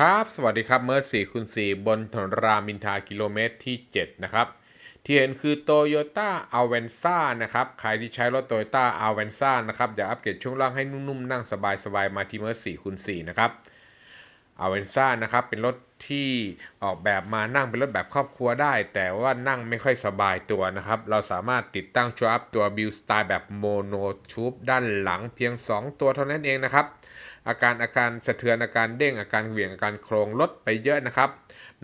ครับ สวัสดีครับ เมอร์สี่คูณสี่บนถนนรามินทากิโลเมตรที่ 7 นะครับ ที่เห็นคือ Toyota a v e n z a นะครับ ใครที่ใช้รถ Toyota a v e n z a นะครับ อยากอัปเกรดช่วงล่างให้นุ่มๆ นั่งสบายๆ มาที่เมอร์สี่คูณสี่นะครับ a v e n z a นะครับ เป็นรถ ที่ออกแบบมานั่งเป็นรถแบบครอบครัวได้ แต่ว่านั่งไม่ค่อยสบายตัวนะครับ เราสามารถติดตั้งชัวอัพตัวบิลสไตล์แบบโมโนชูปด้านหลังเพียง 2 ตัวเท่านั้นเองนะครับอาการอาการสะเทือนอาการเด้งอาการเหวี่ยงอาการโครงลดไปเยอะนะครับ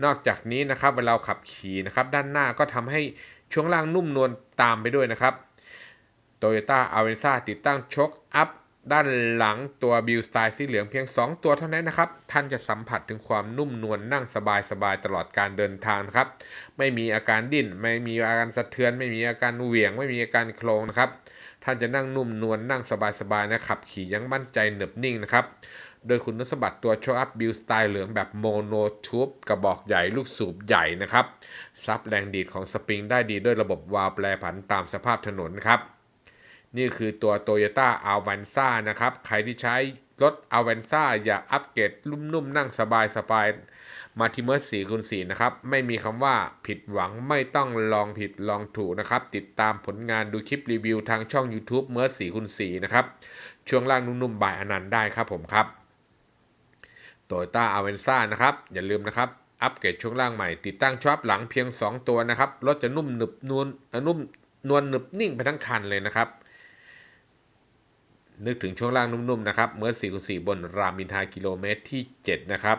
นอกจากนี้นะครับเวลาขับขี่นะครับด้านหน้าก็ทำให้ช่วงล่างนุ่มนวลตามไปด้วยนะครับ Toyota a v e n z a ติดตั้งชกอัพ ด้านหลังตัวบิลสไตล์สีเหลืองเพียง 2 ตัวเท่านั้นนะครับ ท่านจะสัมผัสถึงความนุ่มนวลนั่งสบายๆตลอดการเดินทางครับ ไม่มีอาการดิ้น ไม่มีอาการสะเทือน ไม่มีอาการเหวี่ยง ไม่มีอาการโครงนะครับ ท่านจะนั่งนุ่มนวลนั่งสบายๆนะขับ ขี่ยังมั่นใจเนบนิ่งนะครับ โดยคุณสมบัติตัวโชว์อัพบิลสไตล์เหลืองแบบโมโนทูบกระบอกใหญ่ลูกสูบใหญ่นะครับซับแรงดีดของสปริงได้ดีด้วยระบบวาล์วแปรผันตามสภาพถนนครับ นี่คือตัว Toyota a v a n z a นะครับ ใครที่ใช้รถ a v a n z a อยากอัปเกรดนุ่มๆนั่งสบายๆมาที่เมอร์สี่คูณสี่นะครับ ไม่มีคำว่าผิดหวังไม่ต้องลองผิดลองถูกนะครับ ติดตามผลงานดูคลิปรีวิวทางช่อง YouTube เมอร์สี่คูณสี่นะครับ ช่วงล่างนุ่มๆบายอนันต์ได้ครับผมครับ Toyota a v a n z a นะครับ อย่าลืมนะครับอัปเกรดช่วงล่างใหม่ติดตั้งช็อปหลังเพียง 2 ตัวนะครับรถจะนุ่มหนึบนวลเอ่อนุ่มนวลหนึบนิ่งไปทั้งคันเลยนะครับ นึกถึงช่วงล่างนุ่มๆนะครับเมื่อ4คูณ4บนรามอินทากิโลเมตรที่ 7 นะครับ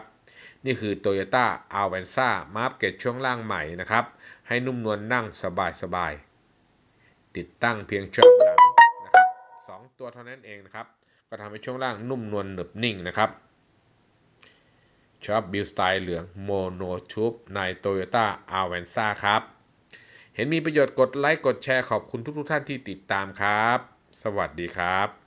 นี่คือ Toyota a v a n z a มาอัปเกรดช่วงล่างใหม่นะครับ ให้นุ่มนวลนั่งสบายๆ ติดตั้งเพียงช็อปหลังนะครับสองตัวเท่านั้นเองนะครับ ก็ทำให้ช่วงล่างนุ่มนวลหนึบนิ่งนะครับชอบบิลสไตล์เหลืองโมโนทูบใน Toyota a v a n z a ครับ เห็นมีประโยชน์กดไลค์ กดแชร์ขอบคุณทุกๆท่านที่ติดตามครับ สวัสดีครับ